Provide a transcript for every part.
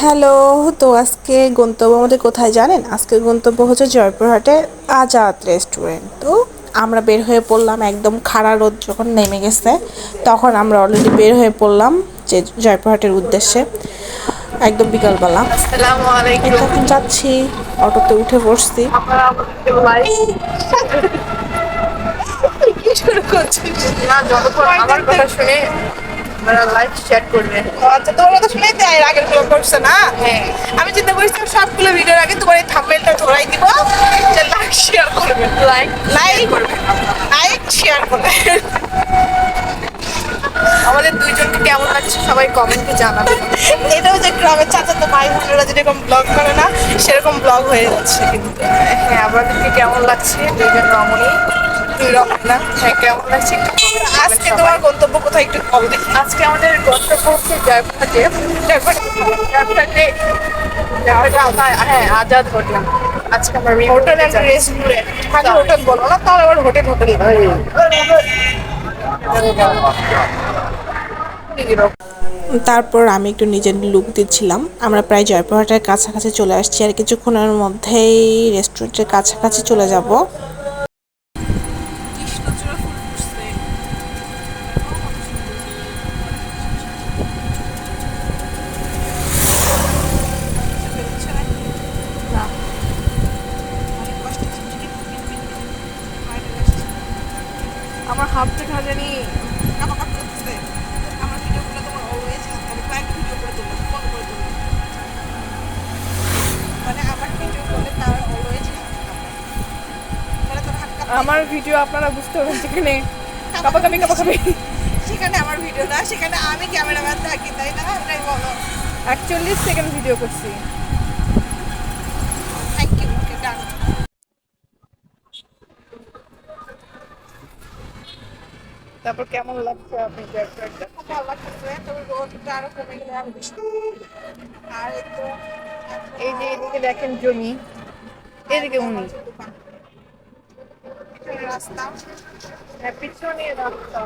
Hello তো আজকে গন্তব্য আমাদের কোথায় জানেন? আজকে গন্তব্য হচ্ছে জয়পুরহাটের আজাদ রেস্টুরেন্ট। তো আমরা বের হয়ে পড়লাম একদম খাড়া রোদ যখন নেমে গেছে তখন আমরা অলরেডি বের হয়ে পড়লাম যে জয়পুরহাটের উদ্দেশ্যে। একদম বিকালবেলা। আসসালামু আলাইকুম। এই তখন যাচ্ছি অটোতে উঠে বসছি। শুরু যতক্ষণ আমার কথা শুনে লাইভ চ্যাট করবে আচ্ছা তোমার কথা শুনেই তো আগেরগুলো করছে না? হ্যাঁ। আমি চিন্তা করেছিলাম সবগুলো ভিডিওর আগে তোমার এই থাম্বনেলটা ধরাই দিব যে লাইক শেয়ার করবে। লাইক লাইক লাইক শেয়ার করবে। আমাদের দুইজনকে কেমন লাগছে সবাই কমেন্টে জানাবে। এটাও যে গ্রামের চাচাতো ভাই বোনেরা যেরকম ব্লগ করে না সেরকম ব্লগ হয়ে যাচ্ছে কিন্তু। হ্যাঁ আমাদেরকে কেমন লাগছে? দুইজন রমণী। দুই রকম না? হ্যাঁ কেমন লাগছে আজকে তোমার গন্তব্য কোথায় একটু কল দেখি। আজকে আমাদের গন্তব্য হচ্ছে জয়পুরহাটে জয়পুরহাটে হ্যাঁ আজাদ হোটেল। আজকে আমরা হোটেল অ্যান্ড রেস্টুরেন্ট খালি হোটেল বলো না তাহলে আবার হোটেল হোটেল তারপর আমি একটু নিজের লুক দিচ্ছিলাম। আমরা প্রায় জয়পুরহাটের কাছাকাছি চলে আসছি আর কিছুক্ষণের মধ্যেই রেস্টুরেন্টের কাছাকাছি চলে যাব। আমার ভিডিও আপনারা বুঝতে পারবেন যেখানে কাপাকাপি কাপাকাপি। সেখানে আমার ভিডিও না সেখানে আমি ক্যামেরাম্যান থাকি তাই না? এটাই বলো। একচল্লিশ সেকেন্ড ভিডিও করছি। থ্যাংক ইউ ওকে ডান তারপর কেমন লাগছে আপনি জয়পুরহাটটা ভালো লাগতেছে তবে রোদটা আরও কমে গেলে আরও বেশি। আর এই তো এই যে এদিকে দেখেন জমি এদিকে উনি। রাস্তা। হ্যাঁ পিছনে রাস্তা।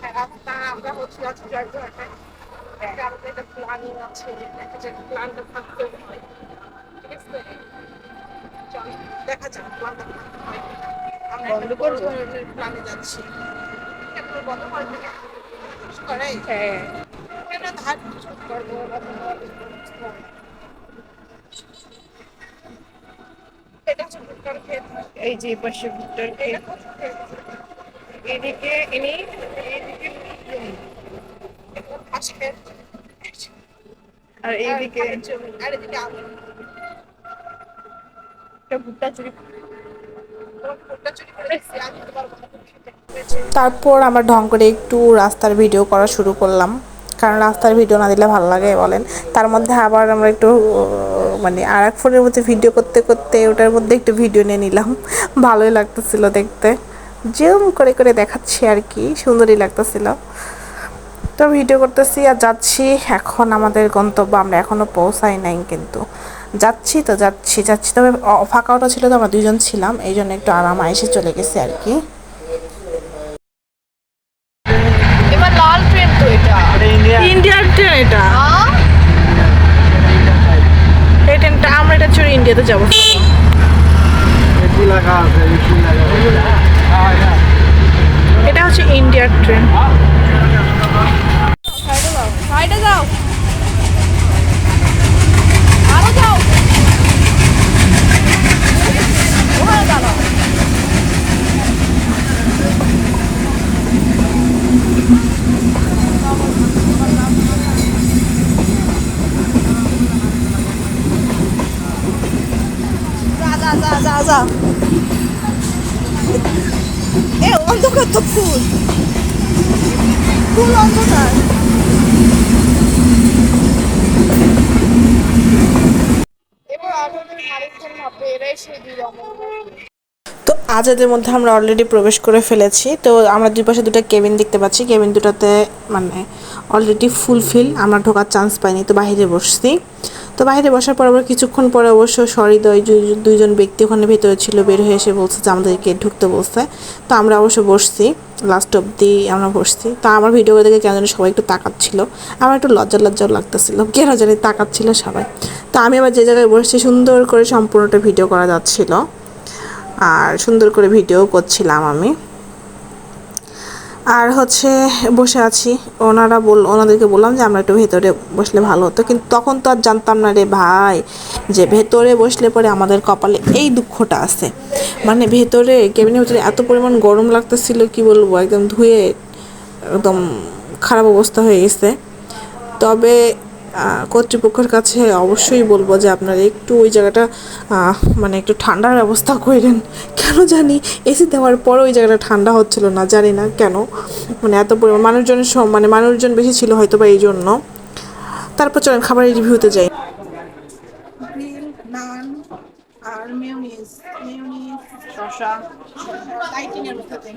হ্যাঁ, রাস্তা আমরা হচ্ছে আজকে জয়পুরহাটে একটা আমাদের একটা প্ল্যানিং আছে দেখা যাক প্ল্যানটা থাকতে হয়। ঠিক আছে? চল দেখা যাক প্ল্যানটা থাকতে হয়। কিনা। আমরা বন্ধ করব? প্ল্যানে যাচ্ছি। বন্ধ করবে না? করে হ্যাঁ। ধার করব বন্ধ করব? এটা হচ্ছে ভুট্টার ক্ষেত এই যে পাশে ভুট্টার এদিকে ইনি আর এইদিকে তারপর আমরা ঢং করে একটু রাস্তার ভিডিও করা শুরু করলাম। কারণ রাস্তার ভিডিও না দিলে ভালো লাগে বলেন। তার মধ্যে আবার আমরা একটু মানে আর এক ফোনের মধ্যে ভিডিও করতে করতে ওটার মধ্যে একটু ভিডিও নিয়ে নিলাম। ভালোই লাগতেছিল দেখতে। জুম করে করে দেখাচ্ছি আর কি, সুন্দরই লাগতেছিল। তো ভিডিও করতেছি আর যাচ্ছি, এখন আমাদের গন্তব্য, আমরা এখনও পৌঁছাই নাই কিন্তু। যাচ্ছি তো যাচ্ছি যাচ্ছি। তবে ফাঁকা অটো ছিল তো আমরা দুজন ছিলাম এই জন্য একটু আরাম এসে চলে গেছি আর কি। যাব। এটা হচ্ছে ইন্ডিয়ার ট্রেন সাইডে যাও আরও যাও ওখানে দাঁড়াও যা যা যা যা যা এ অন্ধকার তো ফুল ফুল অন্ধকার এবার তো আজাদের মধ্যে আমরা অলরেডি প্রবেশ করে ফেলেছি। তো আমরা দুই পাশে দুটো কেবিন দেখতে পাচ্ছি। কেবিন দুটাতে মানে অলরেডি ফুলফিল আমরা ঢোকার চান্স পাইনি। তো বাহিরে বসছি। তো বাইরে বসার পর আবার কিছুক্ষণ পরে অবশ্য সহৃদয় দুই- দুইজন ব্যক্তি ওখানে ভেতরে ছিল, বের হয়ে এসে বলছে যে আমাদেরকে ঢুকতে বলছে। তো আমরা অবশ্য বসছি লাস্ট অবধি আমরা বসছি। তা আমার ভিডিও দেখে কেন জানি সবাই একটু তাকাচ্ছিল। আমার একটু লজ্জা লজ্জাও লাগতেছিল, কেন জানি তাকাচ্ছিল সবাই। তো আমি আবার যে জায়গায় বসছি সুন্দর করে সম্পূর্ণটা ভিডিও করা যাচ্ছিল। আর সুন্দর করে ভিডিও করছিলাম আমি। আর হচ্ছে বসে আছি। ওনারা বল, ওনাদেরকে বললাম যে, আমরা একটু ভেতরে বসলে ভালো হতো। কিন্তু তখন তো আর জানতাম না রে ভাই, যে ভেতরে বসলে পরে আমাদের কপালে এই দুঃখটা আছে। মানে ভেতরে কেবিনের ভেতরে এত পরিমাণ গরম লাগতেছিল, কি বলব, একদম ধুয়ে একদম খারাপ অবস্থা হয়ে গেছে। তবে কর্তৃপক্ষের কাছে অবশ্যই বলব যে আপনারা একটু ওই জায়গাটা মানে একটু ঠান্ডার ব্যবস্থা করেন। কেন জানি এসি দেওয়ার পর ওই জায়গাটা ঠান্ডা হচ্ছিল না জানি না কেন। মানে এত পরিমাণ মানুষজনের সম- মানে মানুষজন বেশি ছিল হয়তো বা এই জন্য। তারপর চলেন খাবারের রিভিউতে যাই। আর মেয়োনিজ মেয়োনিজ শসা। লাইটিং এর মধ্যে দেন।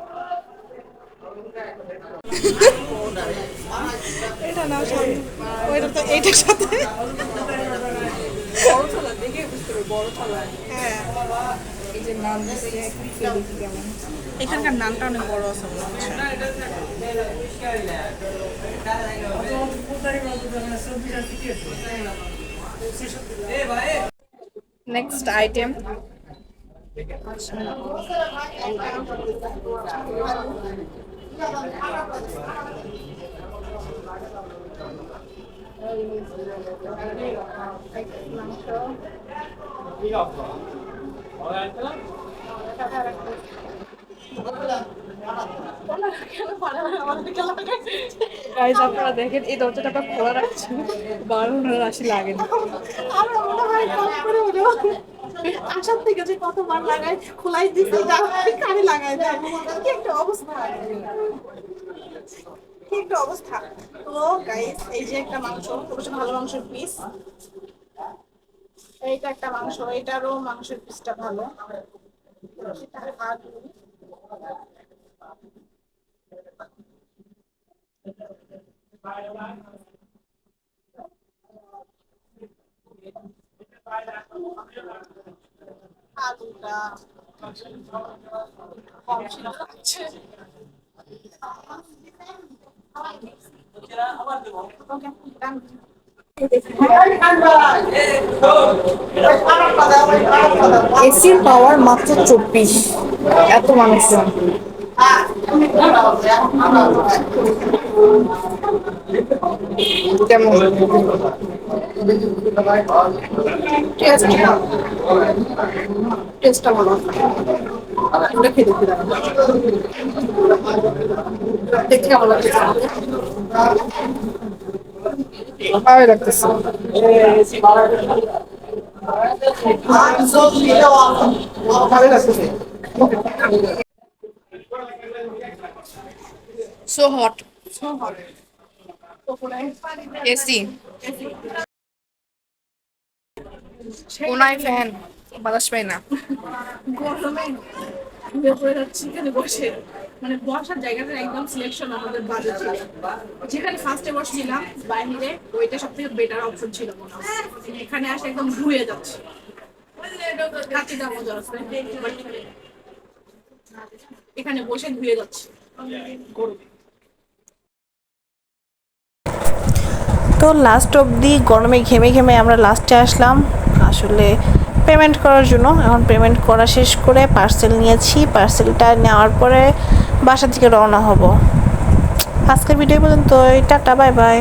এটা না সরি ওইটা তো এইটার সাথে। দেখে বুঝতে হবে বড় থালা হ্যাঁ। এখানকার নানটা অনেক বড় আছে মনে হচ্ছে। নেক্সট আইটেম গাইজ আপনারা দেখেন এই দরজাটা আমরা খোলা রাখছি। বারোটার আশি লাগে না। আসার থেকে যে কতবার লাগাই খোলাই যা কানে লাগাই দেয়? কি একটা অবস্থা? কি একটা অবস্থা? তো গাইস এই যে একটা মাংস অবশ্য ভালো মাংসের পিস এইটা একটা মাংস, এটারও মাংসের পিসটা ভালো। এটা আলু এসির পাওয়ার মাত্র চব্বিশ। এত মানুষজন কেমন? টেস্টটা ভালো ওটা দেখতে দাঁড়ান দেখতে কেমন লাগছে ভালো লাগতেছে। ভালো লাগছে so hot So hot. AC কোনায় ফ্যান বাতাস পাই না। গরমে পড়ে যাচ্ছি এখানে বসে। মানে বসার জায়গাটা একদম সিলেকশন আমাদের বাজে ছিল। যেখানে ফার্স্টে বসছিলাম বাইরে ওইটা সব থেকে বেটার অপশন ছিল মনে হয়। এখানে আসে একদম ধুয়ে যাচ্ছে। কাটিটা মজা আছে। এখানে বসে ধুয়ে যাচ্ছে। গরমে তো লাস্ট অবধি গরমে ঘেমে ঘেমে আমরা লাস্টে আসলাম। আসলে পেমেন্ট করার জন্য। এখন পেমেন্ট করা শেষ করে পার্সেল নিয়েছি। পার্সেলটা নেওয়ার পরে বাসার দিকে রওনা হব। আজকের ভিডিও পর্যন্ত টাটা বাই বাই